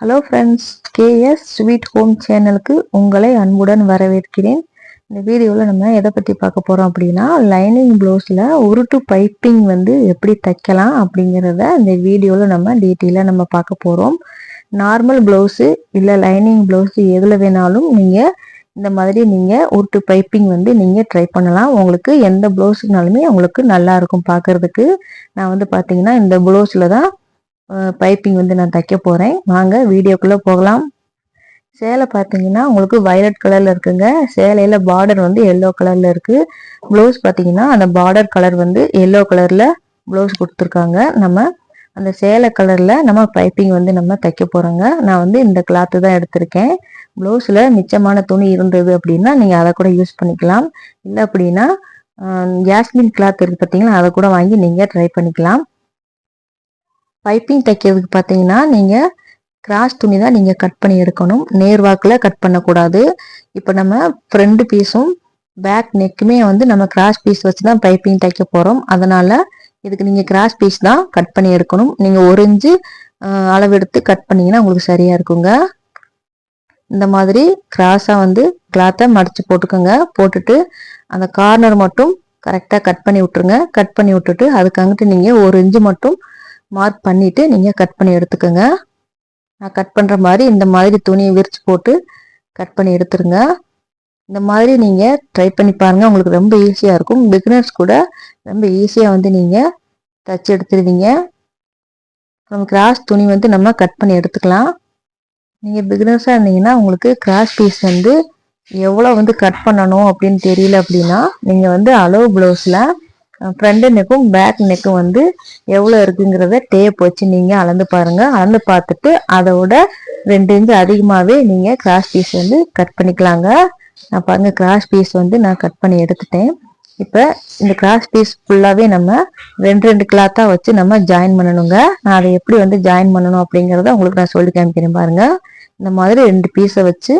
Hello friends K S sweet home சேனலுக்கு உங்களை அன்புடன் வரவேற்கிறேன். இந்த வீடியோவில் நம்ம எதை பற்றி பார்க்க போகிறோம் அப்படின்னா லைனிங் ப்ளவுஸில் உருட்டு பைப்பிங் வந்து எப்படி தைக்கலாம் அப்படிங்கிறத இந்த வீடியோவில் நம்ம டீட்டெயிலாக நம்ம பார்க்க போகிறோம் நார்மல் ப்ளவுஸு இல்லை லைனிங் ப்ளவுஸு எதில் வேணாலும் நீங்கள் இந்த மாதிரி நீங்கள் உருட்டு பைப்பிங் வந்து நீங்கள் ட்ரை பண்ணலாம். உங்களுக்கு எந்த ப்ளவுஸுனாலுமே உங்களுக்கு நல்லாயிருக்கும் பார்க்குறதுக்கு. நான் வந்து பார்த்தீங்கன்னா இந்த ப்ளவுஸில் தான் பைப்பிங் வந்து நான் தைக்க போகிறேன் வாங்க வீடியோக்குள்ளே போகலாம். சேலை பார்த்தீங்கன்னா உங்களுக்கு வயலட் கலரில் இருக்குங்க. சேலையில் பார்டர் வந்து எல்லோ கலரில் இருக்குது ப்ளவுஸ் பார்த்தீங்கன்னா அந்த பார்டர் கலர் வந்து எல்லோ கலரில் ப்ளவுஸ் கொடுத்துருக்காங்க. நம்ம அந்த சேலை கலரில் நம்ம பைப்பிங் வந்து நம்ம தைக்க போகிறோங்க நான் வந்து இந்த கிளாத்து தான் எடுத்திருக்கேன். ப்ளவுஸில் மிச்சமான துணி இருந்தது அப்படின்னா நீங்கள் அதை கூட யூஸ் பண்ணிக்கலாம். இல்லை அப்படின்னா ஜாஸ்மின் கிளாத் இருக்குது பார்த்தீங்களா அதை கூட வாங்கி நீங்கள் ட்ரை பண்ணிக்கலாம். பைப்பிங் தைக்கிறதுக்கு பார்த்தீங்கன்னா நீங்கள் கிராஸ் துணி தான் நீங்கள் கட் பண்ணி எடுக்கணும். நேர்வாக்கில் கட் பண்ணக்கூடாது. இப்போ நம்ம ஃப்ரண்ட் பீஸும் பேக் நெக்குமே வந்து நம்ம கிராஸ் பீஸ் வச்சு தான் பைப்பிங் தைக்க போகிறோம் அதனால் இதுக்கு நீங்கள் கிராஸ் பீஸ் தான் கட் பண்ணி எடுக்கணும். நீங்கள் ஒரு இன்ச்சு அளவெடுத்து கட் பண்ணிங்கன்னா உங்களுக்கு சரியாக இருக்குங்க. இந்த மாதிரி கிராஸாக வந்து கிளாத்தை மடித்து போட்டுக்கோங்க. போட்டுட்டு அந்த கார்னர் மட்டும் கரெக்டாக கட் பண்ணி விட்டுருங்க. கட் பண்ணி விட்டுட்டு அதுக்கு அங்கிட்டு நீங்கள் ஒரு இன்ச்சு மட்டும் மார்க் பண்ணிவிட்டு நீங்கள் கட் பண்ணி எடுத்துக்கோங்க. நான் கட் பண்ணுற மாதிரி இந்த மாதிரி துணியை விரித்து போட்டு கட் பண்ணி எடுத்துருங்க. இந்த மாதிரி நீங்கள் ட்ரை பண்ணி பாருங்கள் உங்களுக்கு ரொம்ப ஈஸியாக இருக்கும். பிகினர்ஸ் கூட ரொம்ப ஈஸியாக வந்து நீங்கள் தச்சு எடுத்துருவீங்க. நம்ம கிராஸ் துணி வந்து நம்ம கட் பண்ணி எடுத்துக்கலாம். நீங்கள் பிகினர்ஸாக இருந்தீங்கன்னா உங்களுக்கு கிராஸ் பீஸ் வந்து எவ்வளோ வந்து கட் பண்ணணும் அப்படின்னு தெரியல அப்படின்னா நீங்கள் வந்து அளவு ப்ளவுஸில் ஃப்ரண்ட் நெக்கும் பேக் நெக்கும் வந்து எவ்வளோ இருக்குங்கிறத டேப் வச்சு நீங்கள் அளந்து பாருங்கள் அளந்து பார்த்துட்டு அதோட ரெண்டு இன்ச்சு அதிகமாகவே நீங்கள் கிராஸ் பீஸ் வந்து கட் பண்ணிக்கலாங்க. நான் பாருங்கள் கிராஸ் பீஸ் வந்து நான் கட் பண்ணி எடுத்துட்டேன். இப்போ இந்த கிராஸ் பீஸ் ஃபுல்லாகவே நம்ம ரெண்டு ரெண்டு கிளாத்தாக வச்சு நம்ம ஜாயின் பண்ணணுங்க. நான் அதை எப்படி வந்து ஜாயின் பண்ணணும் அப்படிங்கிறத உங்களுக்கு நான் சொல்லி காமிக்கிறேன் பாருங்கள் இந்த மாதிரி ரெண்டு பீஸை வச்சு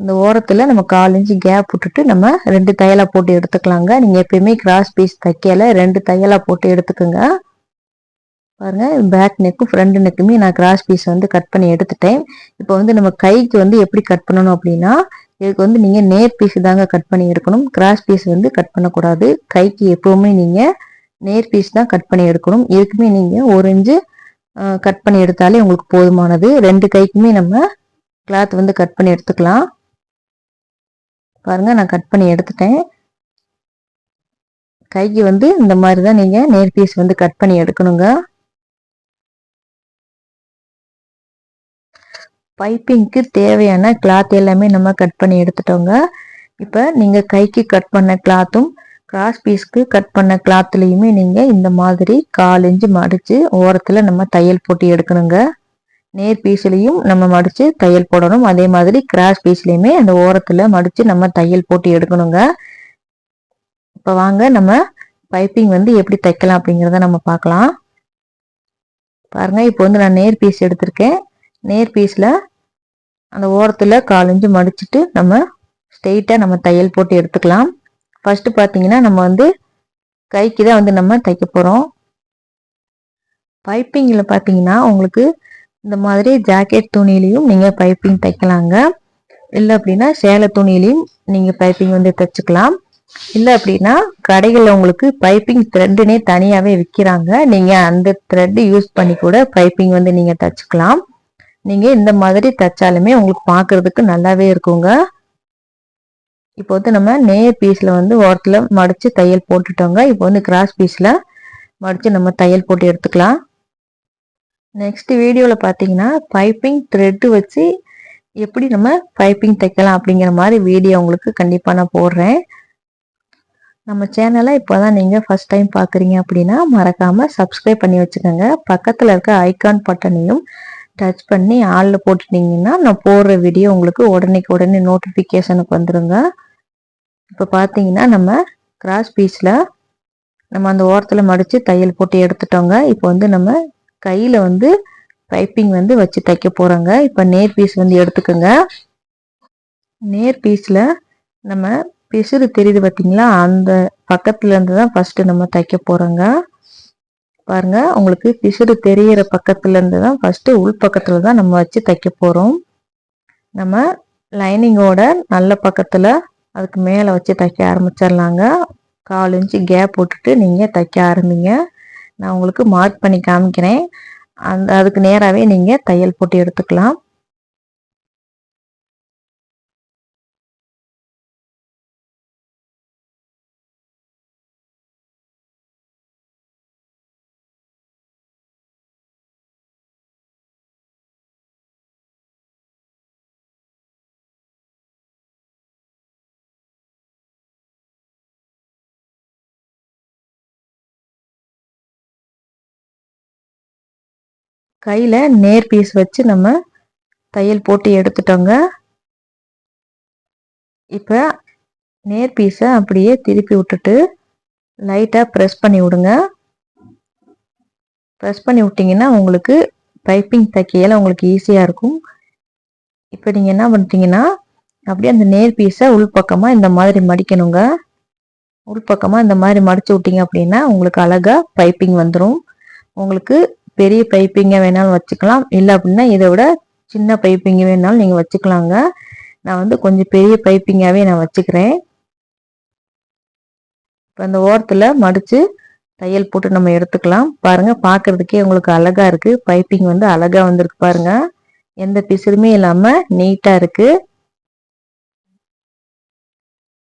இந்த ஓரத்தில் நம்ம கால் இன்ச்சு கேப் விட்டுட்டு நம்ம ரெண்டு தையலாக போட்டு எடுத்துக்கலாங்க. நீங்கள் எப்பயுமே கிராஸ் பீஸ் தைக்கல ரெண்டு தையலாக போட்டு எடுத்துக்கோங்க. பாருங்கள் பேக் நெக்கும் ஃப்ரண்ட் நெக்குமே நான் கிராஸ் பீஸ் வந்து கட் பண்ணி எடுத்துட்டேன். இப்போ வந்து நம்ம கைக்கு வந்து எப்படி கட் பண்ணணும் அப்படின்னா இதுக்கு வந்து நீங்கள் நேர் பீஸ் தாங்க கட் பண்ணி எடுக்கணும். கிராஸ் பீஸ் வந்து கட் பண்ணக்கூடாது. கைக்கு எப்போவுமே நீங்கள் நேர் பீஸ் தான் கட் பண்ணி எடுக்கணும். இதுக்குமே நீங்கள் ஒரு இன்ச்சு கட் பண்ணி எடுத்தாலே உங்களுக்கு போதுமானது. ரெண்டு கைக்குமே நம்ம கிளாத் வந்து கட் பண்ணி எடுத்துக்கலாம். பாருங்க நான் கட் பண்ணி எடுத்துட்டேன். கைக்கு வந்து இந்த மாதிரி தான் நீங்கள் நேர் பீஸ் வந்து கட் பண்ணி எடுக்கணுங்க. பைப்பிங்க்கு தேவையான கிளாத் எல்லாமே நம்ம கட் பண்ணி எடுத்துட்டோங்க. இப்போ நீங்கள் கைக்கு கட் பண்ண கிளாத்தும் கிராஸ் பீஸ்க்கு கட் பண்ண கிளாத்துலேயுமே நீங்கள் இந்த மாதிரி கால் இன்ச்சு மடித்து ஓரத்தில் நம்ம தையல் போட்டு எடுக்கணுங்க. நேர் பீஸ்லையும் நம்ம மடித்து தையல் போடணும். அதே மாதிரி கிராஸ் பீஸ்லையுமே அந்த ஓரத்தில் மடித்து நம்ம தையல் போட்டு எடுக்கணுங்க. இப்போ வாங்க நம்ம பைப்பிங் வந்து எப்படி தைக்கலாம் அப்படிங்கிறத நம்ம பார்க்கலாம். பாருங்க இப்போ வந்து நான் நேர் பீஸ் எடுத்திருக்கேன். நேர் பீஸில் அந்த ஓரத்தில் காலஞ்சு மடிச்சுட்டு நம்ம ஸ்ட்ரெயிட்டாக நம்ம தையல் போட்டு எடுத்துக்கலாம். ஃபஸ்ட்டு பார்த்தீங்கன்னா நம்ம வந்து கைக்கு தான் வந்து நம்ம தைக்க போகிறோம் பைப்பிங்கில் பார்த்தீங்கன்னா உங்களுக்கு இந்த மாதிரி ஜாக்கெட் துணியிலையும் நீங்கள் பைப்பிங் தைக்கலாங்க. இல்லை அப்படின்னா சேலை துணியிலையும் நீங்கள் பைப்பிங் வந்து தைச்சிக்கலாம். இல்லை அப்படின்னா கடைகளில் உங்களுக்கு பைப்பிங் த்ரெட்டுனே தனியாகவே விற்கிறாங்க நீங்கள் அந்த த்ரெட்டு யூஸ் பண்ணி கூட பைப்பிங் வந்து நீங்கள் தைச்சிக்கலாம். நீங்கள் இந்த மாதிரி தைச்சாலுமே உங்களுக்கு பார்க்குறதுக்கு நல்லாவே இருக்குங்க. இப்போ வந்து நம்ம நேர் பீஸில் வந்து ஓரத்தில் மடித்து தையல் போட்டுட்டோங்க. இப்போ வந்து கிராஸ் பீஸில் மடித்து நம்ம தையல் போட்டு எடுத்துக்கலாம். நெக்ஸ்ட் வீடியோவில் பார்த்தீங்கன்னா பைப்பிங் த்ரெட்டு வச்சு எப்படி நம்ம பைப்பிங் தைக்கலாம் அப்படிங்கிற மாதிரி வீடியோ உங்களுக்கு கண்டிப்பாக நான் போடுறேன். நம்ம சேனலை இப்போ தான் நீங்கள் ஃபஸ்ட் டைம் பார்க்குறீங்க அப்படின்னா மறக்காமல் சப்ஸ்கிரைப் பண்ணி வச்சுக்கோங்க. பக்கத்தில் இருக்க ஐக்கான் பட்டனையும் டச் பண்ணி ஆளில் போட்டுட்டீங்கன்னா நான் போடுற வீடியோ உங்களுக்கு உடனேக்கு உடனே நோட்டிஃபிகேஷனுக்கு வந்துடுங்க இப்போ பார்த்தீங்கன்னா நம்ம கிராஸ் பீஸில் நம்ம அந்த ஓரத்தில் மடித்து தையல் போட்டு எடுத்துட்டோங்க. இப்போ வந்து நம்ம கையில் வந்து பைப்பிங் வந்து வச்சு தைக்க போகிறோங்க இப்போ நேர் பீஸ் வந்து எடுத்துக்கோங்க. நேர் பீஸில் நம்ம பிசுறு தெரியுது பார்த்தீங்களா அந்த பக்கத்துலேருந்து தான் ஃபஸ்ட்டு நம்ம தைக்க போகிறோங்க பாருங்க உங்களுக்கு பிசுறு தெரியிற பக்கத்துலேருந்து தான் ஃபஸ்ட்டு உள் பக்கத்தில் தான் நம்ம வச்சு தைக்க போகிறோம் நம்ம லைனிங்கோட நல்ல பக்கத்தில் அதுக்கு மேலே வச்சு தைக்க ஆரம்பிச்சிடலாங்க. கால் இன்ச்சு கேப் விட்டுட்டு நீங்கள் தைக்க ஆரம்பிங்க. நான் உங்களுக்கு மார்க் பண்ணி காமிக்கிறேன். அந்த அதுக்கு நேராகவே நீங்கள் தையல் போட்டு எடுத்துக்கலாம். கையில் நேர் பீஸ் வச்சு நம்ம தையல் போட்டு எடுத்துட்டோங்க. இப்போ நேர் பீஸை அப்படியே திருப்பி விட்டுட்டு லைட்டாக ப்ரெஸ் பண்ணி விடுங்க. ப்ரெஸ் பண்ணி விட்டிங்கன்னா உங்களுக்கு பைப்பிங் தைக்கையில் உங்களுக்கு ஈஸியாக இருக்கும். இப்போ நீங்கள் என்ன பண்ணிட்டீங்கன்னா அப்படியே அந்த நேர் பீஸை உள்பக்கமாக இந்த மாதிரி மடிக்கணுங்க. உள்பக்கமாக இந்த மாதிரி மடிச்சு விட்டிங்க அப்படின்னா உங்களுக்கு அழகாக பைப்பிங் வந்துடும் உங்களுக்கு பெரிய பைப்பிங்க வேணாலும் வச்சுக்கலாம். இல்லை அப்படின்னா இதை விட சின்ன பைப்பிங்க வேணாலும் நீங்கள் வச்சுக்கலாங்க. நான் வந்து கொஞ்சம் பெரிய பைப்பிங்காகவே நான் வச்சுக்கிறேன். இப்போ அந்த ஓரத்தில் மடித்து தையல் போட்டு நம்ம எடுத்துக்கலாம். பாருங்கள் பார்க்குறதுக்கே உங்களுக்கு அழகாக இருக்குது பைப்பிங் வந்து அழகாக வந்திருக்கு பாருங்கள் எந்த பிசுறுமே இல்லாமல் நீட்டாக இருக்குது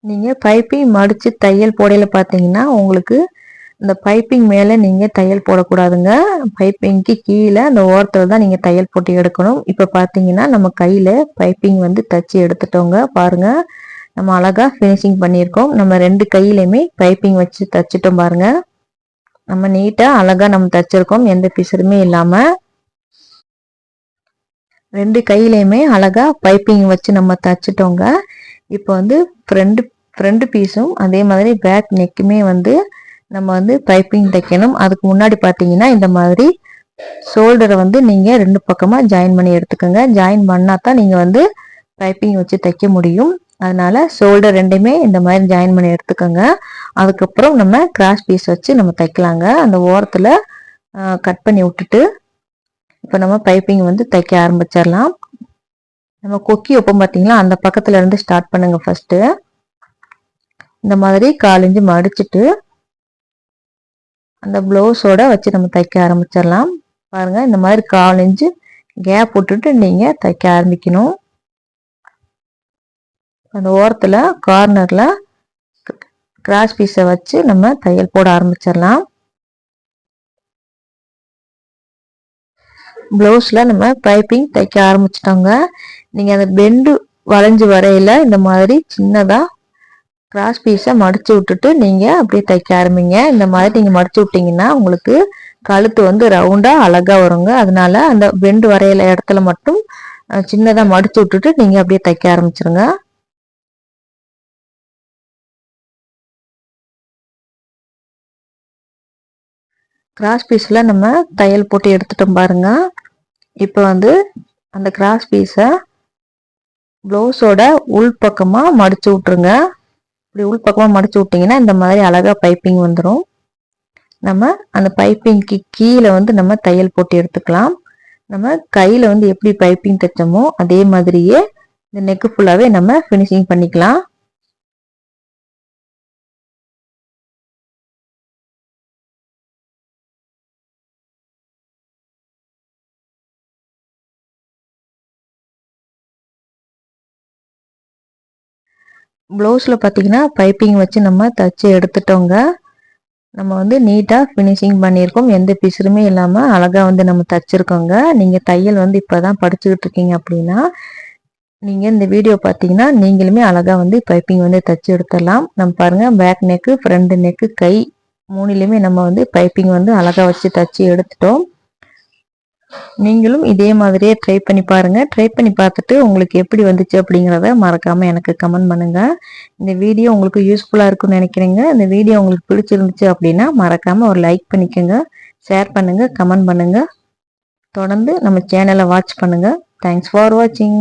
நீங்கள் பைப்பிங் மடித்து தையல் போடையில் பார்த்தீங்கன்னா உங்களுக்கு இந்த பைப்பிங் மேலே நீங்கள் தையல் போடக்கூடாதுங்க. பைப்பிங்க்கு கீழே அந்த ஓரத்தில் தான் நீங்கள் தையல் போட்டு எடுக்கணும். இப்போ பார்த்தீங்கன்னா நம்ம கையில் பைப்பிங் வந்து தச்சு எடுத்துட்டோங்க. பாருங்கள் நம்ம அழகாக ஃபினிஷிங் பண்ணியிருக்கோம். நம்ம ரெண்டு கையிலையுமே பைப்பிங் வச்சு தச்சுட்டோம் பாருங்கள் நம்ம நீட்டாக அழகாக நம்ம தச்சிருக்கோம். எந்த பிசருமே இல்லாமல் ரெண்டு கையிலையுமே அழகாக பைப்பிங் வச்சு நம்ம தச்சுட்டோங்க. இப்போ வந்து ஃப்ரெண்டு ஃப்ரண்ட் பீஸும் அதே மாதிரி பேக் நெக்குமே வந்து நம்ம வந்து பைப்பிங் தைக்கணும். அதுக்கு முன்னாடி பார்த்தீங்கன்னா இந்த மாதிரி ஷோல்டரை வந்து நீங்கள் ரெண்டு பக்கமாக ஜாயின் பண்ணி எடுத்துக்கோங்க. ஜாயின் பண்ணால் தான் நீங்கள் வந்து பைப்பிங் வச்சு தைக்க முடியும். அதனால ஷோல்டர் ரெண்டுமே இந்த மாதிரி ஜாயின் பண்ணி எடுத்துக்கோங்க. அதுக்கப்புறம் நம்ம கிராஸ் பீஸ் வச்சு நம்ம தைக்கலாங்க. அந்த ஓரத்தில் கட் பண்ணி விட்டுட்டு இப்போ நம்ம பைப்பிங் வந்து தைக்க ஆரம்பிச்சிடலாம். நம்ம கொக்கி ஒப்பம் பார்த்தீங்களா? அந்த பக்கத்துல இருந்து ஸ்டார்ட் பண்ணுங்க ஃபஸ்ட்டு இந்த மாதிரி காலிஞ்சு மடிச்சுட்டு அந்த ப்ளவுஸோட வச்சு நம்ம தைக்க ஆரம்பிச்சிடலாம். பாருங்கள் இந்த மாதிரி கால் இன்ச்சு கேப் விட்டுட்டு நீங்கள் தைக்க ஆரம்பிக்கணும். அந்த ஓரத்தில் கார்னரில் கிராஸ் பீஸை வச்சு நம்ம தையல் போட ஆரம்பிச்சிடலாம். ப்ளவுஸில் நம்ம பைப்பிங் தைக்க ஆரம்பிச்சிட்டோங்க. நீங்கள் அந்த பெண்டு வளைஞ்சு வரையில் இந்த மாதிரி சின்னதாக கிராஸ் பீஸை மடித்து விட்டுட்டு நீங்கள் அப்படியே தைக்க ஆரம்பிங்க. இந்த மாதிரி நீங்கள் மடித்து விட்டிங்கன்னா உங்களுக்கு கழுத்து வந்து ரவுண்டாக அழகாக வருங்க. அதனால அந்த பெண்டு வரையில இடத்துல மட்டும் சின்னதாக மடித்து விட்டுட்டு நீங்கள் அப்படியே தைக்க ஆரம்பிச்சிருங்க. கிராஸ் பீஸில் நம்ம தையல் போட்டு எடுத்துட்டோம் பாருங்க. இப்போ வந்து அந்த கிராஸ் பீஸை ப்ளவுஸோட உள் பக்கமாக மடித்து விட்ருங்க இப்படி உள் பக்கமாக மடிச்சு விட்டிங்கன்னா இந்த மாதிரி அழகாக பைப்பிங் வந்துடும் நம்ம அந்த பைப்பிங்க்கு கீழே வந்து நம்ம தையல் போட்டு எடுத்துக்கலாம். நம்ம கையில் வந்து எப்படி பைப்பிங் தைச்சோமோ அதே மாதிரியே இந்த நெக்கு ஃபுல்லாகவே நம்ம ஃபினிஷிங் பண்ணிக்கலாம். ப்ளவுஸில் பார்த்தீங்கன்னா பைப்பிங் வச்சு நம்ம தச்சு எடுத்துட்டோங்க. நம்ம வந்து நீட்டாக ஃபினிஷிங் பண்ணியிருக்கோம். எந்த பிசுருமே இல்லாமல் அழகாக வந்து நம்ம தச்சுருக்கோங்க. நீங்கள் தையல் வந்து இப்போ தான் படிச்சுக்கிட்டு இருக்கீங்க அப்படின்னா நீங்கள் இந்த வீடியோ பார்த்தீங்கன்னா நீங்களுமே அழகாக வந்து பைப்பிங் வந்து தச்சு எடுத்துடலாம். நம்ம பாருங்கள் பேக் நெக்கு ஃப்ரண்ட் நெக்கு கை மூணுலேயுமே நம்ம வந்து பைப்பிங் வந்து அழகாக வச்சு தச்சு எடுத்துட்டோம். நீங்களும் இதே மாதிரியே ட்ரை பண்ணி பாருங்கள் ட்ரை பண்ணி பார்த்துட்டு உங்களுக்கு எப்படி வந்துச்சு அப்படிங்கிறத மறக்காமல் எனக்கு கமெண்ட் பண்ணுங்கள் இந்த வீடியோ உங்களுக்கு யூஸ்ஃபுல்லாக இருக்கும்னு நினைக்கிறேங்க. இந்த வீடியோ உங்களுக்கு பிடிச்சிருந்துச்சு அப்படின்னா மறக்காமல் ஒரு லைக் பண்ணிக்கோங்க. ஷேர் பண்ணுங்கள் கமெண்ட் பண்ணுங்கள் தொடர்ந்து நம்ம சேனலை வாட்ச் பண்ணுங்கள் தேங்க்ஸ் ஃபார் வாட்சிங்